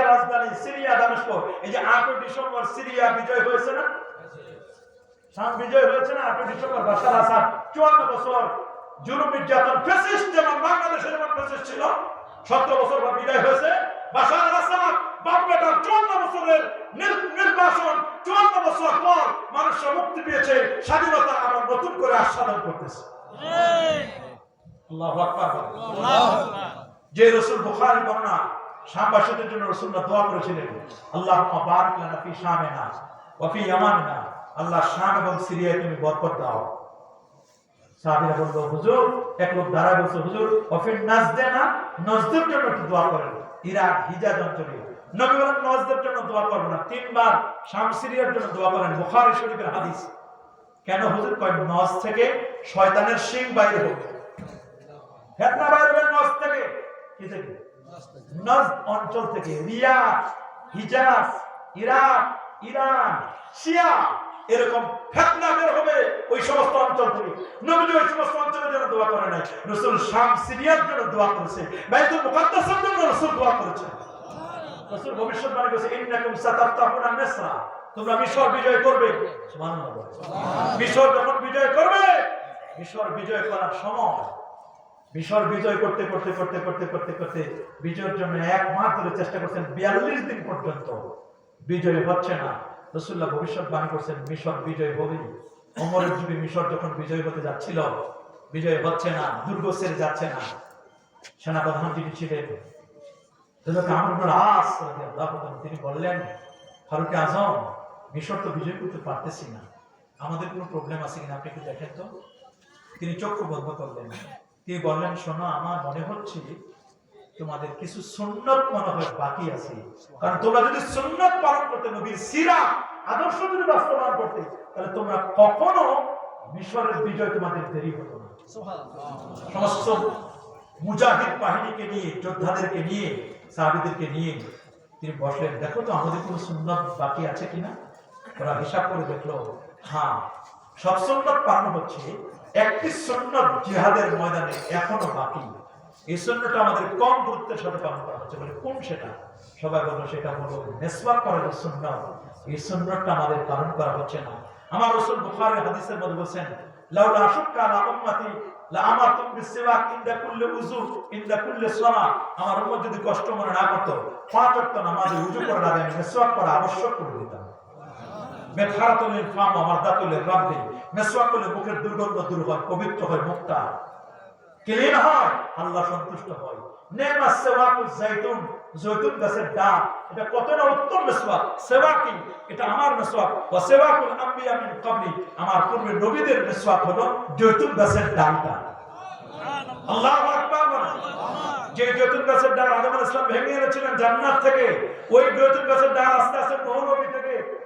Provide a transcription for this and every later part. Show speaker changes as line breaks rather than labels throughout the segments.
Syria রাজধানী Syria দামেস্ক এই যে আটই ডিসেম্বর সিরিয়া বিজয় হয়েছে না? শাম বিজয় হয়েছে না? আটই ডিসেম্বর বাশার আসাদ। চুয়ান্ন বছর জুলুম নির্যাতন ফেসিস্ট যেমন বাংলাদেশে যেমন ফেসিস্ট ছিল। সতেরো বছর পর বিদায় হয়েছে। বাশার আল আসাদ বাপ বেটার চুয়ান্ন বছরের নির- নির্বাসন চুয়ান্ন বছর পর মানুষ মুক্তি পেয়েছে স্বাধীনতা আবার নতুন করে আস্বাদন করতেছে। আল্লাহু আকবার। যে রসুল বুখারী বর্ণনা শামবাসীদের জন্য রসুল্লাহ দোয়া করেছিলেন আল্লাহ বারিক লানা ফি শামিনা ওয়া ফি আল্লাহ শাম এবং সিরিয়ায় তুমি বরকত দাও। সাহাবীরা বলল, হুজুর, এক লোক দাঁড়ায় বলছে, হুজুর ওফিন নাজদেনা, নজদের জন্য একটু দোয়া করেন। ইরাক, হিজাজ অঞ্চলে। নবী বলেন, নজদের জন্য দোয়া করব না। তিনবার শাম সিরিয়ার জন্য দোয়া করেন, বুখারী শরীফের হাদিস। কেন হুজুর? কয়, নজ থেকে শয়তানের শিং বাইরে হবে। ফেতনা বাইরে নজ থেকে। কি থেকে? নজ অঞ্চল থেকে রিয়াদ হিজাজ ইরাক, ইরান সিয়া এরকম ফেতনা বের হবে ওই সমস্ত অঞ্চল থেকে। নবী ওই সমস্ত অঞ্চলের জন্য দোয়া করে নাই। রসুল শাম সিরিয়ার জন্য দোয়া করেছে। বাইতুল মুকাদ্দাসের জন্য রসুল দোয়া করেছে। রসুল ভবিষ্যৎবাণী করেছে, ইন্নাকুম সাতাফতাহুনা মিসরা। তোমরা মিশর বিজয় করবে। সুবহানাল্লাহ। মিশর যখন বিজয় করবে, মিশর বিজয় করার সময় মিশর বিজয় করতে করতে করতে করতে করতে করতে বিজয়ের জন্য এক মাস ধরে চেষ্টা করছেন বিয়াল্লিশ দিন পর্যন্ত। বিজয় হচ্ছে না। রসুল্লাহ ভবিষ্যৎবাণী করছেন, মিশর বিজয় হবে। অমরের যুগে মিশর যখন বিজয় হতে যাচ্ছিল, বিজয় হচ্ছে না, দুর্গ ছেড়ে যাচ্ছে না। সেনাপ্রধান যিনি ছিলেন তিনি বললেন, ফারুক আজম, মিশর তো বিজয় করতে পারতেছি না। আমাদের কোনো প্রবলেম আছে কিনা আপনি একটু দেখেন তো? তিনি চক্ষু বন্ধ করলেন। তিনি বললেন শোনো আমার মনে হচ্ছে তোমাদের কিছু সুন্নত মনে হয় বাকি আছে। কারণ তোমরা যদি সুন্নত পালন করতে নবীর সিরা আদর্শ যদি বাস্তবায়ন করতে তাহলে তোমরা কখনো মিশরের বিজয় তোমাদের দেরি হতো না। সমস্ত মুজাহিদ বাহিনীকে নিয়ে যোদ্ধাদেরকে নিয়ে সাহাবিদেরকে নিয়ে তিনি বসলেন দেখো তো আমাদের কোনো সুন্নত বাকি আছে কিনা? ওরা হিসাব করে দেখল হ্যাঁ সব সুন্নত পালন হচ্ছে একটি সুন্নত জিহাদের ময়দানে এখনও বাকি এই সুন্নতটা আমাদের কম গুরুত্বের সাথে পালন করা হচ্ছে। বলে কোন সেটা? সবাই বলল সেটা হলো মেসওয়াক করার যে সুন্নত। এই সুন্নতটা আমাদের পালন করা হচ্ছে না। আমার রসুল বুখারী হাদিসের মধ্যে বলছেন, লাউলা আশুক্কা আলা উম্মতি, লা আমারতুম বিসিওয়াক ইনদা কুল্লি উযু, ইনদা কুল্লি সালাত আমার উম্মত যদি কষ্ট মনে না করতো, পাঁচ ওয়াক্ত নামাজে উযু করার আগে মেসওয়াক করা আবশ্যক করে দিতাম। ইনফাম ওয়া মারদাতুল রাব্বি মেসওয়াক করলে মুখের দুর্গন্ধ দূর হয়, পবিত্র হয় মুখটা ক্লিন হয়, আল্লাহ সন্তুষ্ট হয়। নেমা সেওয়াকুল জাইতুন, জৈতুন গাছের এটা কত না উত্তম মেসওয়াক সেওয়াকি এটা আমার মেসওয়াক আমার পূর্বে নবীদের মেসওয়াক হলো জৈতুন গাছের ডালটা। যে জৈতুন গাছের ডাল আদম ভেঙে এনেছিলেন জান্নাত থেকে, ওই জৈতুন গাছের ডাল আস্তে আস্তে নূহ নবী থেকে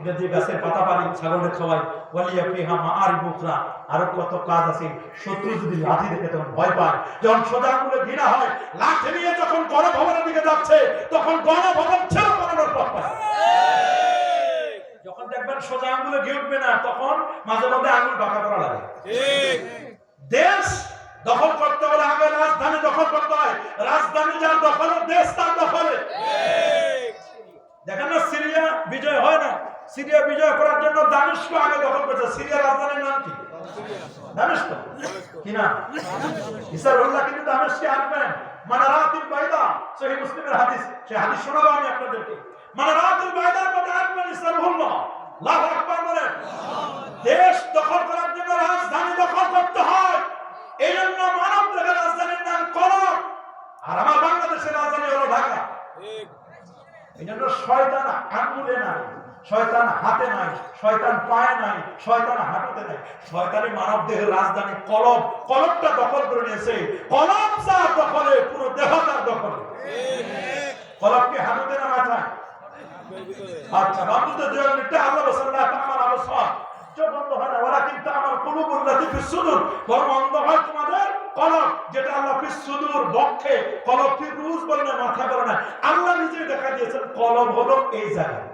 এটা দিয়ে গাছের পাতা পানি ছাগলের খাওয়াই ওয়ালিয়া ফিহা মা আর বুকরা আরও কত কাজ আছে। শত্রু যদি লাঠি দেখে তখন ভয় পায়। যখন সোজা আঙুলে ঘৃণা হয় লাঠি নিয়ে যখন গণভবনের দিকে যাচ্ছে তখন গণভবন ছেড়ে পালানোর পথ পায়। যখন দেখবেন সোজা আঙুলে ঘি উঠবে না তখন মাঝে মধ্যে আঙুল বাঁকা করা লাগে। দেশ দখল করতে হলে আগে রাজধানী দখল করতে হয়। রাজধানী যার দখলে দেশ তার দখলে। দেখেন না সিরিয়া বিজয় হয় না। সিরিয়া বিজয় করার জন্য দামেস্ক আগে দখল করেছে। সিরিয়া রাজধানীর নাম কি? দামেস্ক কি না কিন্তু দামেস্কে আসবেন মানারাতুল বাইদা সহিহ মুসলিমের হাদিস। সেই হাদিস শোনাবো আমি আপনাদেরকে। মানারাতুল বাইদার মধ্যে আকবার বলেন দেশ দখল করার জন্য রাজধানী দখল করতে হয়। এই জন্য মানব রাজধানীর নাম কলম। আর আমার বাংলাদেশের রাজধানী হলো ঢাকা। এই জন্য শয়তান শয়তান হাতে নাই, শয়তান পায়ে নাই, শয়তান হাঁটুতে নাই। শয়তানি মানব দেহের রাজধানী কলম, কলমটা দখল করে নিয়েছে। কলম যার দখলে, পুরো দেহ তার দখলে। কলমকে হাঁটুতে না মাথায়? আচ্ছা বাবুতে দুই মিনিটে আল্লাহ রাসূলুল্লাহ তাআলা আবসার চোখ বন্ধ হয় না। ওরা কিন্তু আমার কুলুবুল লাতি ফিস সুদুর। বরং অন্ধ হয় তোমাদের কলম, যেটা আল্লাহ সুদূর বক্ষে কলব ফির বলে না, মাথা বলে না। আল্লাহ নিজেই দেখা দিয়েছেন কলব হলো এই জায়গায়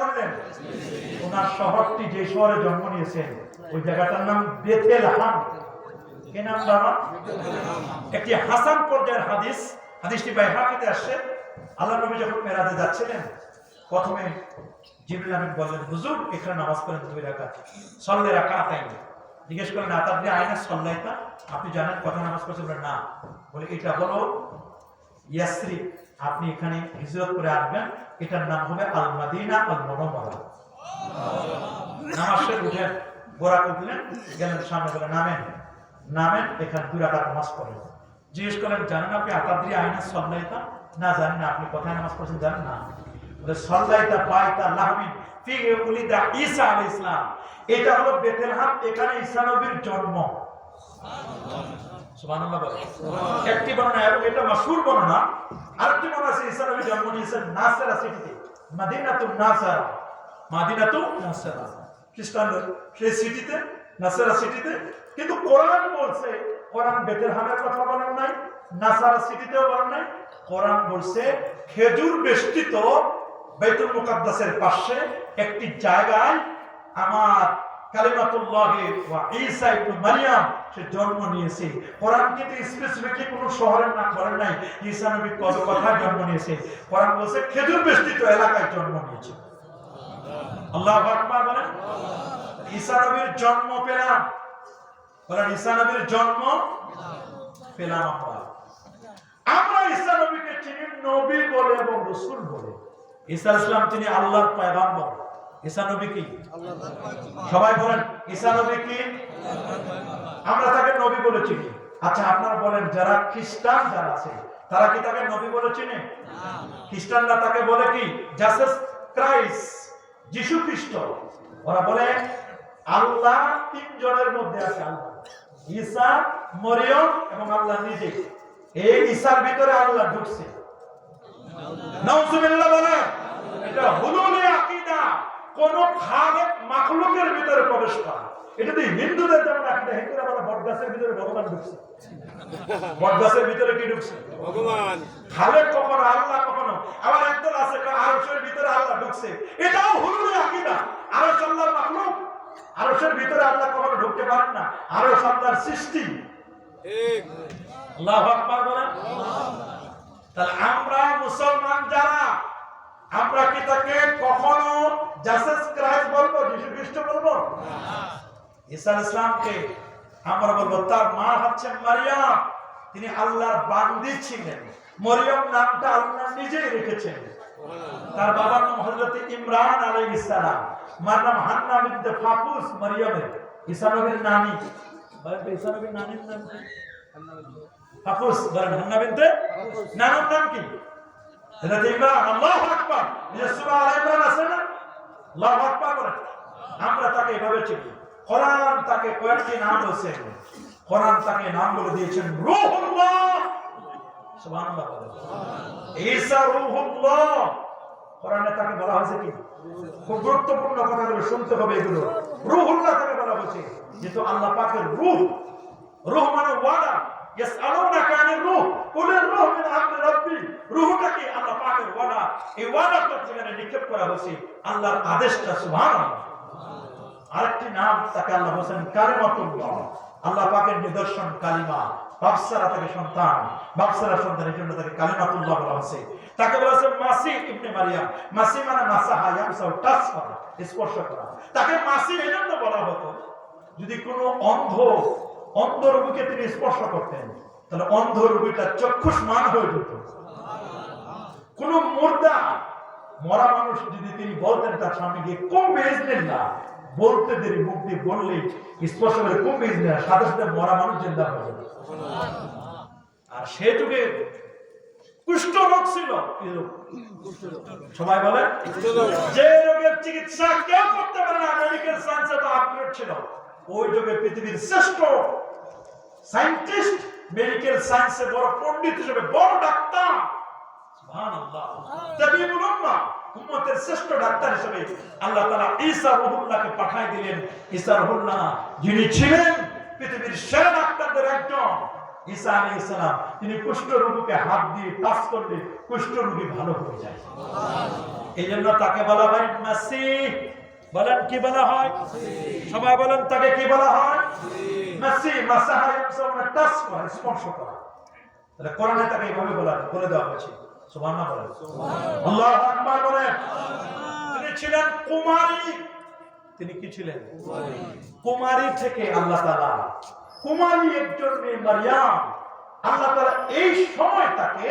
বলেন একটি হাসান পর্যায়ের হাদিস। হাদিসটি বাইহাকিতে আসছে। আল্লাহ নবী যখন মেরাজে যাচ্ছিলেন, প্রথমে জিবরিল আমিন বললেন, হুজুর, এখানে নামাজ পড়েন দুই রাকাত। সল্লে রাকাত আইন জিজ্ঞেস করলেন আতাবনি আইনা সল্লাইতা? আপনি জানেন কত নামাজ পড়ছেন না। বলে এটা হলো ইয়াসরি আপনি এখানে হিজরত করে আসবেন। এটার নাম হবে আল মাদিনা আল মনোমরা উঠেন গোড়া উঠলেন, গেলেন সামনে বলে, নামেন নামেন, এখানে রাকাত নামাজ পড়েন জিজ্ঞেস করলেন, জানেন আপনি আতাবনি আইনা সল্লাইতা না জানেন আপনি কোথায় নামাজ পড়ছেন জানেন না। সল্লাইতা বাইতা লাহমিন ফি এটা হলো বেতেলহাম এখানে ঈসা নবীর জন্ম। একটি বর্ণনা এবং এটা মাশহুর বর্ণনা। আরেকটি বর্ণনা আছে জন্ম নিয়েছেন সিটিতে। খ্রিস্টানদের সেই সিটিতে সিটিতে। কিন্তু কোরআন বলছে, কোরআন বেতেলহামের কথা বলেন নাই, নাসারা সিটিতেও বলেন নাই। কোরআন বলছে, খেজুর বেষ্টিত বাইতুল মুকাদ্দাসের পাশে একটি জায়গায় আমার জন্ম কথায় জন্ম আল্লাহু পেলাম। আমরা। নবী বলে বলে। ইসলাম তিনি আল্লাহর পয়গাম্বর। ঈসা নবী কি? সবাই বলেন ঈসা নবী কি? আমরা তাকে নবী বলে চিনি। আচ্ছা আপনারা বলেন যারা খ্রিস্টান যারা আছে তারা কি তাকে নবী বলে চিনে? খ্রিস্টানরা তাকে বলে কি? জাসাস ক্রাইস্ট যিশু খ্রিস্ট। ওরা বলে আল্লাহ তিনজনের মধ্যে আছে আল্লাহ। ঈসা মরিয়ম এবং আল্লাহ নিজে। এই ঈসার ভিতরে আল্লাহ ঢুকছে। নাউজুবিল্লাহ বলে এটা হুলুলে আকীদা। কোন খালেক মাখলুকের ভিতরে প্রবেশ করা। এটা তো হিন্দুদের যেমন আকীদা হিন্দুরা বলে বটগাছের ভিতরে ভগবান ঢুকছে। বটগাছের ভিতরে কি ঢুকছে?
ভগবান।
খালেক কখনো আল্লাহ কখনো আবার একদল আছে আরশের ভিতরে আল্লাহ ঢুকছে। এটাও হুলুলে আকীদা। আরশ আল্লাহর মাখলুক। আরশের ভিতরে আল্লাহ কখনো ঢুকতে পারেন না। আরশ আল্লাহর সৃষ্টি।
ঠিক।
আল্লাহু আকবার বলেন। তাহলে আমরা মুসলমান যারা কখনো জাসাস বলব খ্রিস্ট বলব? ঈসা ইসলামকে আমরা বলব, তার মা হচ্ছে মারিয়াম। তিনি আল্লাহর বান্দি ছিলেন। মরিয়ম নামটা আল্লাহ নিজেই রেখেছেন। তার বাবার নাম হযরত ইমরান আলাইহিস সালাম। মার নাম হান্না বিনতে ফাকুস মারিয়ামের। ঈসা নবীর নানী। বলেন ঈসা নবীর নানীর নাম ফাকুস। বলেন হান্না বিনতে? নানার নাম কি? হযরত ইমরান আল্লাহু আকবার। যে সূরা আল আছে না? আল্লাহু আকবার বলেন আমরা তাকে এভাবে চিনি। কোরআন তাকে কয়েকটি নাম বলছে। কোরআন তাকে নাম বলে দিয়েছেন রূহুল্লাহ। সুবহানাল্লাহ ঈসা রূহুল্লাহ। কোরআনে তাকে বলা হয়েছে কি? খুব গুরুত্বপূর্ণ কথাগুলো শুনতে হবে এগুলো। রূহুল্লাহ তাকে বলা হয়েছে। যেহেতু আল্লাহ পাকের রূহ। রূহ মানে ওয়াদা। তাকে আল্লাহ নিদর্শন কালিমা। বাপসারা থেকে সন্তান। বাপসারা সন্তানের জন্য তাকে কালিমাতুল্লাহ বলা হয়েছে। তাকে বলা হয়েছে মাসি ইবনে মারিয়াম। মাসি মানে মাসাহা টাচ করা, স্পর্শ করা। তাকে মাসি এই জন্য বলা হতো, যদি কোনো অন্ধ অন্ধ রোগীকে তিনি স্পর্শ করতেন তাহলে অন্ধ রোগীটা চক্ষুষ্মান হয়ে যেত। কোন মুর্দা মরা মানুষ যদি তিনি বলতেন তার সামনে গিয়ে কম বেজনেন না? বলতে দেরি মুখ দিয়ে বললেই স্পষ্ট করে কম বেজনেন না? সাথে সাথে মরা মানুষ জিন্দা হয়ে যাবে আর সে যুগে কুষ্ঠ রোগ ছিল। সবাই বলে যে রোগের চিকিৎসা কেউ করতে পারে না মেডিকেল সায়েন্সে তো আপগ্রেড ছিল। ওই যুগে পৃথিবীর শ্রেষ্ঠ সায়েন্টিস্ট মেডিকেল সায়েন্সে বড় পণ্ডিত হিসেবে বড় ডাক্তার সুবহানাল্লাহ উম্মতের শ্রেষ্ঠ ডাক্তার হিসেবে আল্লাহ তাআলা ঈসা রুহুল্লাহকে পাঠিয়ে দিলেন। ঈসা রুহুল্লাহ যিনি ছিলেন পৃথিবীর সেরা ডাক্তারদের একজন। ঈসা আলাইহিস সালাম তিনি কুষ্ঠ রোগীকে হাত দিয়ে টাচ করলে কুষ্ঠ রোগী ভালো হয়ে যায়। এই জন্য তাকে বলা হয় মাসিহ। বলেন কি বলা হয়? সবাই বলেন তাকে কি বলা হয়? স্পর্শ কোরআনে তাকে এইভাবে বলা বলে দেওয়া হয়েছে। তিনি কুমারী। তিনি কি ছিলেন? কুমারী থেকে আল্লাহ তাআলা। কুমারী একজন মেয়ে আল্লাহ তাআলা এই সময় তাকে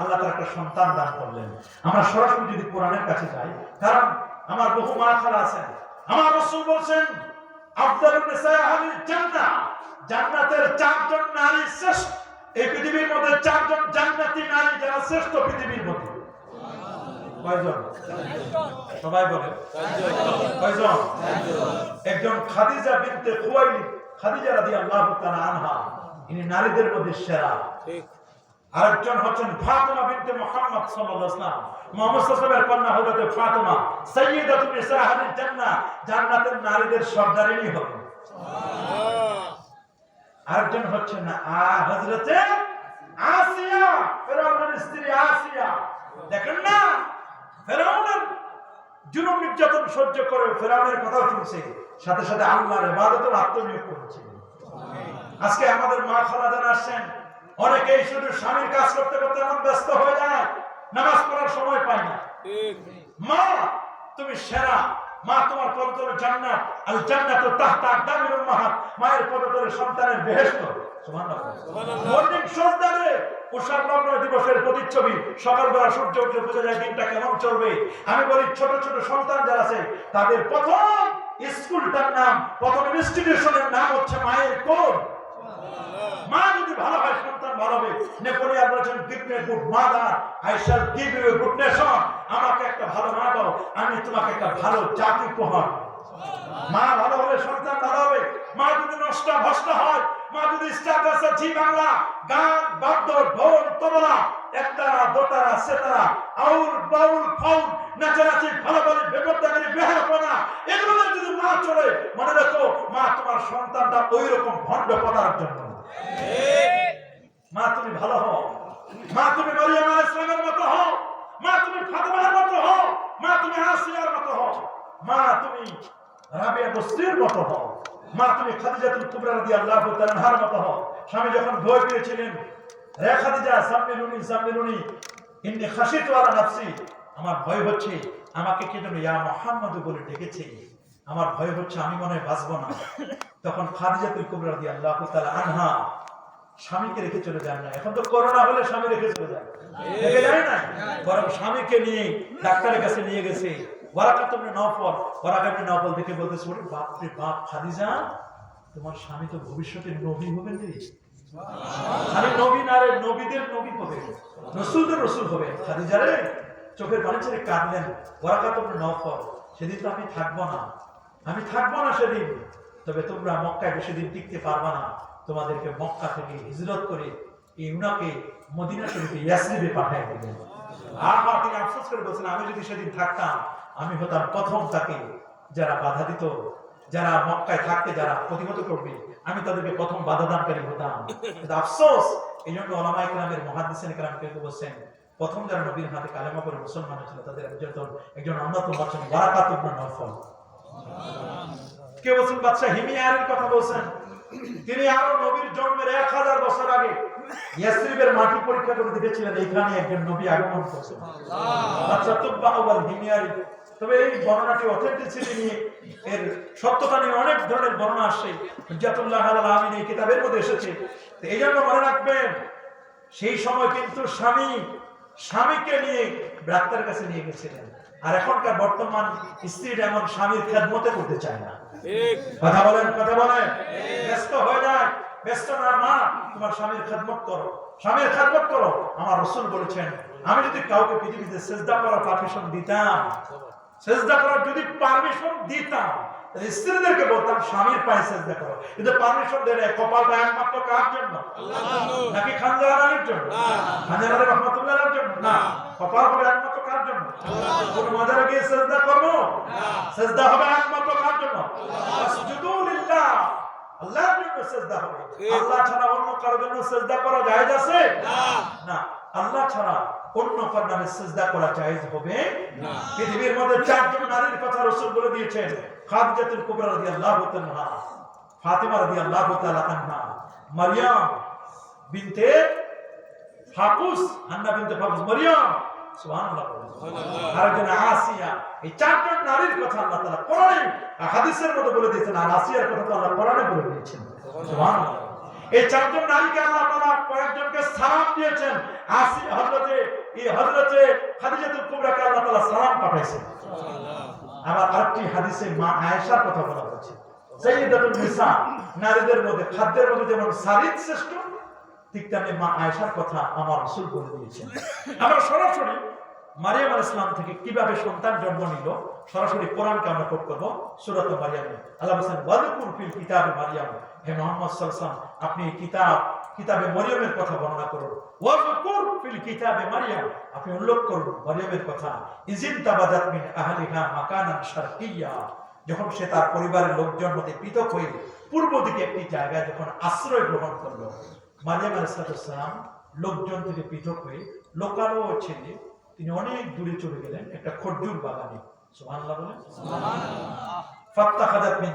আল্লাহ তাআলা একটা সন্তান দান করলেন। আমরা সরাসরি যদি কোরআনের কাছে যাই, কারণ আমার বহু মা খালা আছেন আমার রাসূল নিসা আহলিল জান্নাহ, জান্নাতের চারজন নারী শ্রেষ্ঠ। এই পৃথিবীর মধ্যে চারজন জান্নাতি নারী যারা শ্রেষ্ঠ পৃথিবীর মধ্যে। কয়জন? সবাই বলে। কয়জন? একজন খাদিজা বিনতে খুয়াইলিদ খাদিজা রাদিয়াল্লাহু তাআলা আনহা। ইনি নারীদের মধ্যে সেরা।
ঠিক।
আরেকজন হচ্ছেন ফাতেমা বিনতে মুহাম্মদ সাল্লাল্লাহু আলাইহি ওয়াসাল্লাম। মুহাম্মদ সাল্লাল্লাহু আলাইহি কন্যা হযরত ফাতেমা। সাইয়্যিদাতুন নিসা আহলিল জান্নাহ। জান্নাতের নারীদের সর্দারিনী হবেন। আরেকজন হচ্ছেন আ হযরতে আসিয়া। ফেরাউনের স্ত্রী আসিয়া। দেখেন না? ফেরাউনের জুলুম নির্যাতন সহ্য করে ফেরাউনের কথা শুনছে। সাথে সাথে আল্লাহর ইবাদতের আত্মনিয়োগ করেছে। আজকে আমাদের মা খালা যারা আসছেন। অনেকেই শুধু স্বামীর কাজ করতে করতে এমন ব্যস্ত হয়ে যায়। নামাজ পড়ার সময় পায় না। মা তুমি সেরা। মা তোমার পদতলে জান্নাত আল জান্নাতু তাহতা আকদামিল উম্মাহাত মায়ের পদতলে সন্তানের বেহেশত। সুবহানাল্লাহ।
সুবহানাল্লাহ।
মর্নিং সজদারে উষার লগ্ন দিবসের প্রতিচ্ছবি। সকালবেলা সূর্য উঠলে বোঝা যায় দিনটা কেমন চলবে। আমি বলি ছোট ছোট সন্তান যারা আছে তাদের প্রথম স্কুলটার নাম প্রথম ইনস্টিটিউশনের নাম হচ্ছে মায়ের কোল। মা যদি ভালো হয়, সন্তান ভালো হবে। নেপোলিয়ান বলেছেন give good mother I shall give you good nation আমাকে একটা ভালো মা দাও, আমি তোমাকে একটা ভালো জাতি উপহার মা ভালো হলে সন্তান ভালো হবে। মা যদি নষ্ট ভ্রষ্ট হয়, মা যদি স্ট্যাটাসে জি বাংলা, গান, বাদ্য, ঢোল, তবলা একতারা দোতারা সেতারা আউল বাউল ফাউল নাচানাচি ভালো ভালো বেপরদাগিরি বেহারপনা এগুলো যদি মা চলে, মনে রাখো, মা তোমার সন্তানটা ওই রকম ভণ্ড পদার মা, তুমি ভালো হও। মা, তুমি মারিয়াম আলাইহিস সালামের মতো হও। মা, তুমি ফাতেমার মতো হও। মা, তুমি আসিয়ার মতো হও। মা, তুমি রাবিয়া বসরির মতো হও। মা, তুমি খাদিজাতুল কুবরা রাদিয়াল্লাহু তাআলা আনহার মতো হও। স্বামী যখন ভয় পেয়েছিলেন, রে খাদিজা, সাম্মিলুনি সাম্মিলুনি, ইন্নী খাশিতু আলা নাফসি। আমার ভয় হচ্ছে, আমাকে কে যেন ইয়া মুহাম্মদ বলে ডেকেছে। আমার ভয় হচ্ছে, আমি মনে হয় বাঁচবো না। তখন খাদিজাতুল কুবরা রাদিয়াল্লাহু তাআলা আনহা স্বামীকে রেখে চলে যান না। এখন তো করোনা হলে স্বামী রেখে চলে যায়। রেখে যায় না? বরং স্বামীকে নিয়ে ডাক্তারের কাছে নিয়ে গেছে। ওয়ারাকাত ইবনে নওফল, ওয়ারাকাত ইবনে নওফল দেখে বলতেছে, ওরে বাপ রে বাপ, খাদিজা, তোমার স্বামী তো ভবিষ্যতে নবী হবেন রে খালি নবী না রে, নবীদের নবী হবে। রসুলদের রসুল হবে। খাদিজা রে চোখের পানি ছেড়ে কাঁদলেন। ওয়ারাকাত ইবনে নওফল সেদিন তো আমি থাকব না। আমি থাকব না সেদিন। তবে তোমরা মক্কায় বেশি দিন টিকতে পারবা না। তোমাদেরকে মক্কা থেকে হিজরত করে এই উনাকে মদিনা শরীফে, ইয়াসরিবে পাঠিয়ে দিলেন আর তিনি আফসোস করে বলছেন, আমি যদি সেদিন থাকতাম, আমি হতাম প্রথম তাকে যারা বাধা দিত, যারা মক্কায় থাকতে যারা প্রতিহত করবে, আমি তাদেরকে প্রথম বাধা দানকারী হতাম আফসোস এই জন্য ওলামা ইকরামের মহাদিসেন কেউ বলছেন প্রথম যারা নবীর হাতে কালেমা করে মুসলমান হয়েছিল তাদের একজন একজন অন্যতম হচ্ছেন বারাকাত ইবনে নওফল। কে বলছেন বাদশাহ হিমিয়ারের কথা বলছেন। তিনি আরও নবীর জন্মের এক হাজার বছর আগে ইয়াসরিবের মাটি পরীক্ষা করে দেখেছিলেন এইখানে একজন নবী আগমন করছেন। বাদশাহ তুব্বা আউয়াল হিমিয়ারি তবে এই বর্ণনাটি অথেন্টিসিটি নিয়ে এর সত্যতা নিয়ে অনেক ধরনের বর্ণনা আসছে। হুজ্জাতুল্লাহ আল আমিন এই কিতাবের মধ্যে এসেছে। তো এই জন্য মনে রাখবেন সেই সময় কিন্তু স্বামী স্বামীকে নিয়ে ডাক্তারের কাছে নিয়ে গেছিলেন। আর এখনকার বর্তমান স্ত্রীরা এমন স্বামীর খেদমতে করতে চায় না। কথা বলেন কথা বলেন। ব্যস্ত হয়ে যায় ব্যস্ত না মা তোমার স্বামীর খেদমত করো। স্বামীর খেদমত করো। আমার রসুল বলেছেন আমি যদি কাউকে পৃথিবীতে সেজদা করার পারমিশন দিতাম সেজদা করার যদি পারমিশন দিতাম স্ত্রীদেরকে বলতাম স্বামীর পায়ে সেজদা করো। কিন্তু পারমিশন দিলে কপালটা একমাত্র কার জন্য? নাকি খানজাহান আলীর জন্য? খানজাহান আলী রহমতুল্লাহ জন্য? না। কপাল হবে একমাত্র কার জন্য? কোন মাজারে গিয়ে সেজদা করব? সেজদা হবে একমাত্র কার জন্য? লিল্লাহ। আল্লাহর জন্য সেজদা হবে। আল্লাহ ছাড়া অন্য কারোর জন্য সেজদা করা জায়েজ আছে? না। আল্লাহ ছাড়া অন্য সেজদা করা জায়েজ হবে?
না।
পৃথিবীর মধ্যে চারজন নারীর কথা রাসূল বলে দিয়েছেন। খাদিজাতুল কুবরা রাদিয়াল্লাহু তাআলা ফাতিমা রাদিয়াল্লাহু তাআলা আনহা মারইয়াম বিনতে আন্না বিনতে ফাকুস মারইয়াম সুবহানাল্লাহ। আরেকজন আসিয়া এই চারজন নারীর কথা আল্লাহ তাআলা কোরআনে হাদিসের মধ্যে বলে দিয়েছেন আর আসিয়ার কথা তো আল্লাহ কোরআনে বলে দিয়েছেন। সুবহানাল্লাহ। এই চারজন নারীকে আল্লাহ তাআলা কয়েকজনকে সালাম দিয়েছেন আসি হযরতে এই হযরতে খাদিজাতুল কুবরাকে আল্লাহ তাআলা সালাম পাঠাইছেন। আবার আরেকটি হাদিসে মা আয়েশার কথা বলা সাইয়্যিদাতুন নিসা নারীদের মধ্যে খাদ্যের মধ্যে যেমন সারিদ শ্রেষ্ঠ ঠিক তেমনি মা আয়েশার কথা আমার রাসূল বলে দিয়েছেন। আমরা সরাসরি মারিয়াম আলাইহিস সালাম থেকে কীভাবে সন্তান জন্ম নিল সরাসরি কোরআনকে আমরা কোট করব সূরাত মারিয়াম। আল্লাহ বলেন ওয়াযকুর ফিল কিতাবে মারিয়াম। হে মুহাম্মদ আপনি কিতাব, কিতাবে মরিয়মের কথা বর্ণনা করুন। ওয়াযকুর ফিল কিতাবে মারিয়াম, আপনি উল্লেখ করুন মরিয়মের কথা। ইজিন তাবাদাত মিন আহলিহা মাকানান শারকিয়্যা যখন সে তার পরিবারের লোকজন মধ্যে পৃথক হয়ে পূর্ব দিকে একটি জায়গায় যখন আশ্রয় গ্রহণ মারিয়াম লোকজন থেকে পৃথক হয়ে লোকালো ছেলে তিনি অনেক দূরে চলে গেলেন একটা খরজুর বাগানে। বলেন? মিন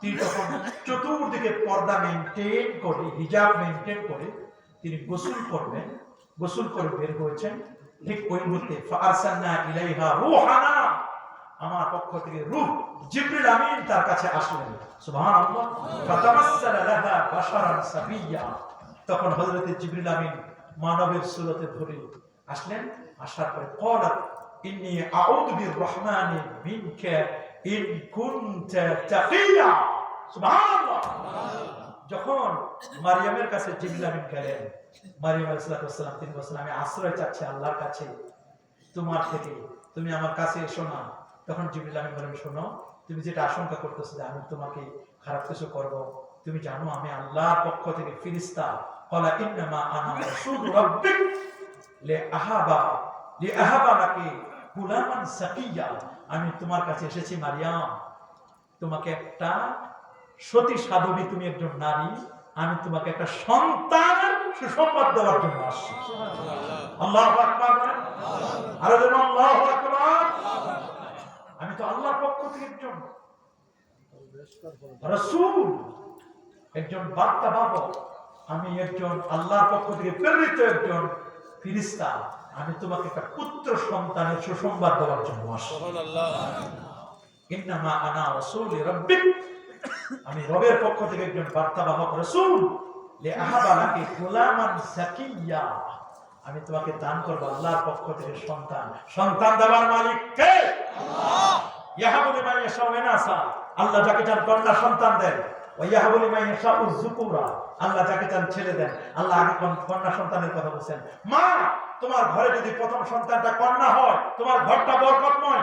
তিনি তখন চতুর্দিকে পর্দা মেনটেন করে হিজাব মেনটেন করে তিনি গোসল করবেন, গোসল করে বের হয়েছেন। ঠিক ওই মুহূর্তে ইলাইহা রূহানা, আমার পক্ষ থেকে আমিন তার কাছে আসলেন। সুবহানাল্লাহ। ফাতামাসসালা লাহা বাশারান সাবিয়্যা তখন হযরত আমিন মানবের সুরতে ধরে আসলেন। আসার পরে ক্বালাত, ইন্নী আউযু বিররহমানি মিনকা ইন কুনতা তাকিয়া। যখন মারিয়ামের কাছে জিবরিল আমিন গেলেন, মারিয়াম আলাইহিস সালাম তিনি বলছেন, আমি আশ্রয় চাচ্ছি আল্লাহর কাছে, তোমার থেকে। তুমি আমার কাছে এসো না। তখন জিবরিল আমিন বলেন শোনো, তুমি যেটা আশঙ্কা করতেছো যে আমি তোমাকে খারাপ কিছু করব, তুমি জানো আমি আল্লাহর পক্ষ থেকে ফিরিস্তা। ইন্নামা আনা রাসূল রাব্বিক আহাবা আহাবা নাকি গুলামান সাকিয়া। আমি তোমার কাছে এসেছি, মারিয়াম। তোমাকে একটা সতী সাধবী তুমি একজন নারী আমি তোমাকে একটা সন্তান সুসংবাদ দেওয়ার জন্য আসছি। আল্লাহ আরও যেন আল্লাহ আমি তো আল্লাহর পক্ষ থেকে একজন রসুল একজন বার্তা বাবক আমি একজন আল্লাহর পক্ষ থেকে প্রেরিত একজন ফিরিস্তা আমি তোমাকে একটা পুত্র সন্তানের সুসংবাদ দেওয়ার জন্য আসছি। ইন্নামা আনা রাসূল রাব্বিক। আমি রবের পক্ষ থেকে একজন বার্তাবাহক রাসূল আমি তোমাকে দান করব আল্লাহর পক্ষ থেকে সন্তান। সন্তান দেওয়ার মালিক কে? তোমার ঘরে যদি প্রথম সন্তানটা কন্যা হয়, তোমার ঘরটা বরকতময়।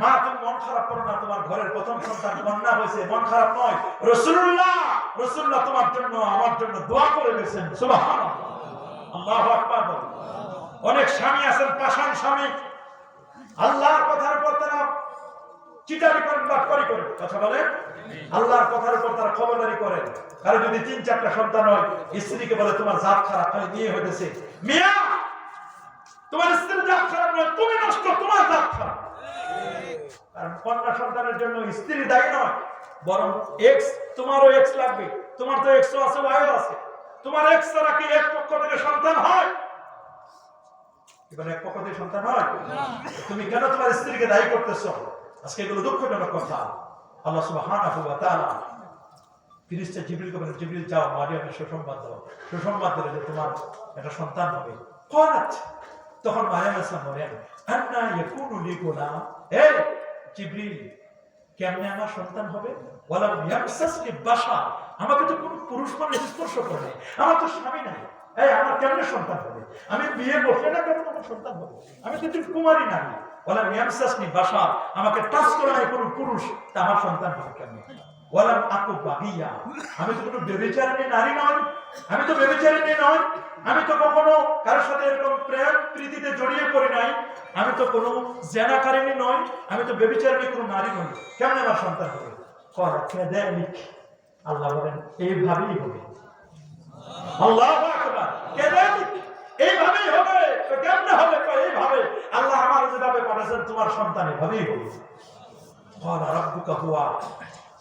মা, তুমি মন খারাপ করো না, তোমার ঘরের প্রথম সন্তান কন্যা হয়েছে, মন খারাপ নয়। রসুল্লাহ রসুল্লাহ তোমার জন্য, আমার জন্য দোয়া করে গেছেন আল্লাহু অনেক স্বামী আছেন, পাষাণ স্বামী। আল্লাহর কথার উপর তারা চিটারি করেন বা করি করেন, কথা বলেন? আল্লাহর কথার উপর তারা খবরদারি করেন। কারও যদি তিন, চারটা সন্তান হয়, স্ত্রীকে বলে, তোমার জাত খারাপ হয় বিয়ে হইতেছে। মিয়া, তোমার স্ত্রীর জাত খারাপ নয়, তুমি নষ্ট, তোমার জাত খারাপ। কারণ কন্যা সন্তানের জন্য স্ত্রী দায়ী নয় বরং এক্স তোমারও এক্স লাগবে তোমার তো এক্সও আছে ওয়াইও আছে। তোমার এক্স ছাড়া কি এক পক্ষ থেকে সন্তান হয়? এবার এক পক্ষ থেকে সন্তান হয়? তুমি কেন তোমার স্ত্রীকে দায়ী করতেছো? আজকে এগুলো দুঃখজনক কথা। আল্লাহ তাআলা ফিরিস্তা জিবরিলকে বলেন জিবরিল যাও মারিয়ামের সুসংবাদ দাও। সুসংবাদ দিলে যে তোমার একটা সন্তান হবে। করাত। তখন মারিয়াম ইসলাম বলেন আন্না ইয়াকুনু লি গুলাম? এই জিবরিল, কেমনে আমার সন্তান হবে? বলা বাশা আমাকে তো কোনো পুরুষ মানুষ স্পর্শ করে আমার তো স্বামী নাই। এই, আমার কেমনে সন্তান হবে? আমি বিয়ে বসে না কেন আমার সন্তান হবে? আমি তো তুই কুমারী নারী। বলা ইয়ামসাসনি বাসা আমাকে টাচ করে নাই কোনো পুরুষ। তা আমার সন্তান হবে কেমনে? ওয়ালাম আকু বাগিয়া। আমি তো কোনো বেবেচারণী নারী নই, আমি তো বেবেচারণী নই, আমি তো কখনো কারোর সাথে এরকম প্রেম প্রীতিতে জড়িয়ে পড়ি নাই, আমি তো কোনো জেনাকারিণী নই, আমি তো বেবিচারণী কোনো নারী নই। কেমন আমার সন্তান হবে? কর দেয়নি আল্লাহ বলেন, এইভাবেই হবে। আল্লাহ এইভাবেই হবে। কেমন হবে? এইভাবে। আল্লাহ আমার যেভাবে পাঠাচ্ছেন তোমার সন্তান এভাবেই হবে। কর রব্বুকা হুয়া।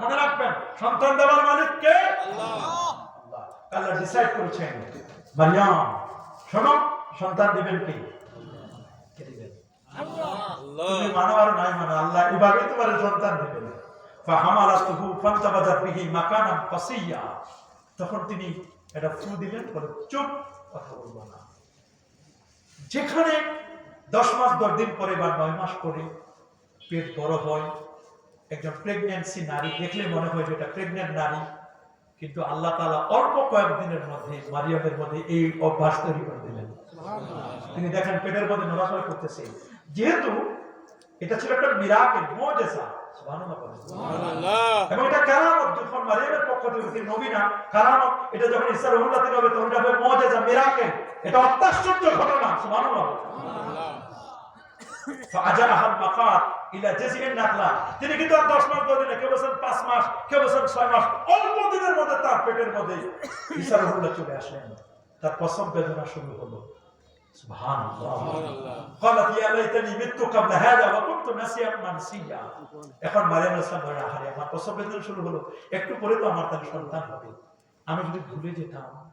মনে রাখবেন সন্তান দেওয়ার মালিক কে? আল্লাহ। ডিসাইড করেছেন। মারিয়াম শোনো সন্তান দিবেন কে? তুমি মানো আর নাই মানো আল্লাহ এভাবেই তোমার সন্তান দিবেন। ফাহামালাতুহু ফান্তাবাজাত বিহি মাকানান কাসিয়া তখন তিনি এটা ফু দিলেন বলে চুপ কথা বলব না। যেখানে দশ মাস দশ দিন পরে বা নয় মাস পরে পেট বড় হয় একজন প্রেগন্যান্সি নারী দেখলে মনে হয় যে এটা প্রেগন্যান্ট নারী কিন্তু আল্লাহ তালা অল্প কয়েকদিনের মধ্যে মারিয়ামের মধ্যে এই অভ্যাস তৈরি করে দিলেন। তিনি দেখেন পেটের মধ্যে নড়াচড়া করতেছে। যেহেতু এটা ছিল একটা মিরাকেল মজেসা এবং এটা তিনি কিন্তু আর দশ মাস কেউ বলছেন পাঁচ মাস কেউ বলছেন ছয় মাস অল্প দিনের মধ্যে তার পেটের মধ্যে চলে তার বেদনা শুরু হলো। এখন শুরু একটু পরে তো আমার সন্তান হবে। আমি যদি ভুলে যেতাম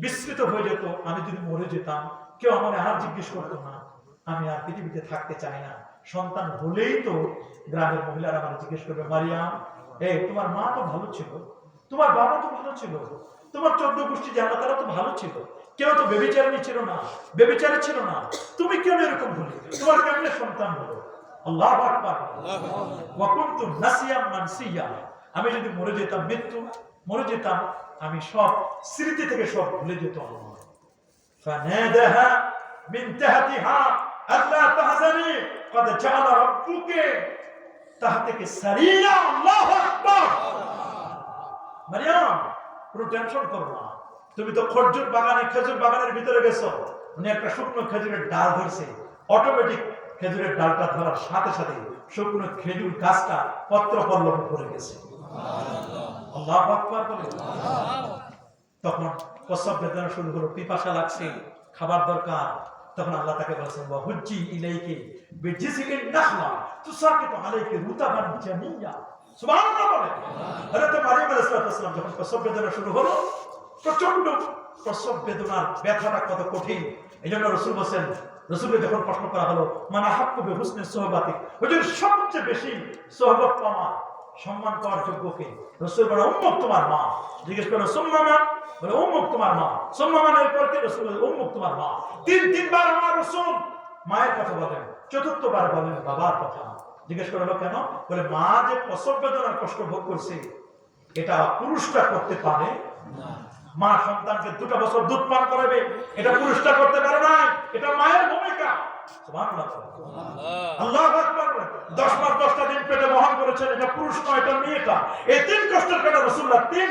বিস্তৃত হয়ে যেত আমি যদি মরে যেতাম কেউ আমার আর জিজ্ঞেস করতো না। আমি আর পৃথিবীতে থাকতে চাই না। সন্তান হলেই তো গ্রামের মহিলারা আমার জিজ্ঞেস করবে, মারিয়াম, এই তোমার মা তো ভালো ছিল, তোমার বাবা তো ভালো ছিল, তোমার চোদ্দ গোষ্ঠী জানা তারা তো ভালো ছিল, কেউ তো বেবিচারণী ছিল না, বেবিচারী ছিল না, তুমি কেন এরকম হলে? তোমার কেমনে সন্তান হলো? আল্লাহ ওয়াকুনতু নাসিয়াম মানসিয়া আমি যদি মরে যেতাম মৃত্যু, মরে যেতাম, আমি সব স্মৃতি থেকে সব ভুলে যেত তুমি তো খরচুর বাগানে, খেজুর বাগানের ভিতরে গেছো। উনি একটা শুকনো খেজুরের ডাল ধরছে। অটোমেটিক খেজুরের ডালটা ধরার সাথে সাথে শুকনো খেজুর গাছটা পত্র পল্লব করে গেছে তখন কসব বেদনা শুরু হলো, পিপাসা লাগছে, খাবার দরকার। তখন আল্লাহ তাকে বলছেন, ওয়াহুজ্জি ইলাইকে বিজিসিলিন নাখলা, তুসাকিতু আলাইকে রুতাবান জানিয়া। সুবহানাল্লাহ বলে। আরে তো মারিয়াম আলাইহিস সালাম যখন প্রসব বেদনা শুরু হলো প্রচণ্ড প্রসব বেদনার ব্যথাটা কত কঠিন। এই জন্য রসুল বলছেন, রসুলকে যখন প্রশ্ন করা হলো, মানা হাক্কু বে হুসনে সোহবাতি ওই সবচেয়ে বেশি সোহবত পাওয়া, সম্মান পাওয়ার যোগ্যকে রসুল বলে উম্মুক তোমার মা। জিজ্ঞেস করল সুম্মামা বলে উম্মুক তোমার মা। সুম্মামান এরপর কি রসুল বলে উম্মুক তোমার মা। তিন তিনবার আমার রসুল। মায়ের কথা বলেন চতুর্থবার বলেন বাবার কথা। জিজ্ঞেস করল কেন? বলে মা যে প্রসব বেদনার কষ্ট ভোগ করছে এটা পুরুষটা করতে পারে মা সন্তানকে দুটো বছর দুধ পান করাবে এটা পুরুষটা করতে পারে না এটা মায়ের ভূমিকা। আল্লাহ দশ মাস দশটা দিন পেটে বহন করেছেন এটা পুরুষ নয় এটা মেয়েটা। এই তিন কষ্টের কথা রসুল্লাহ তিন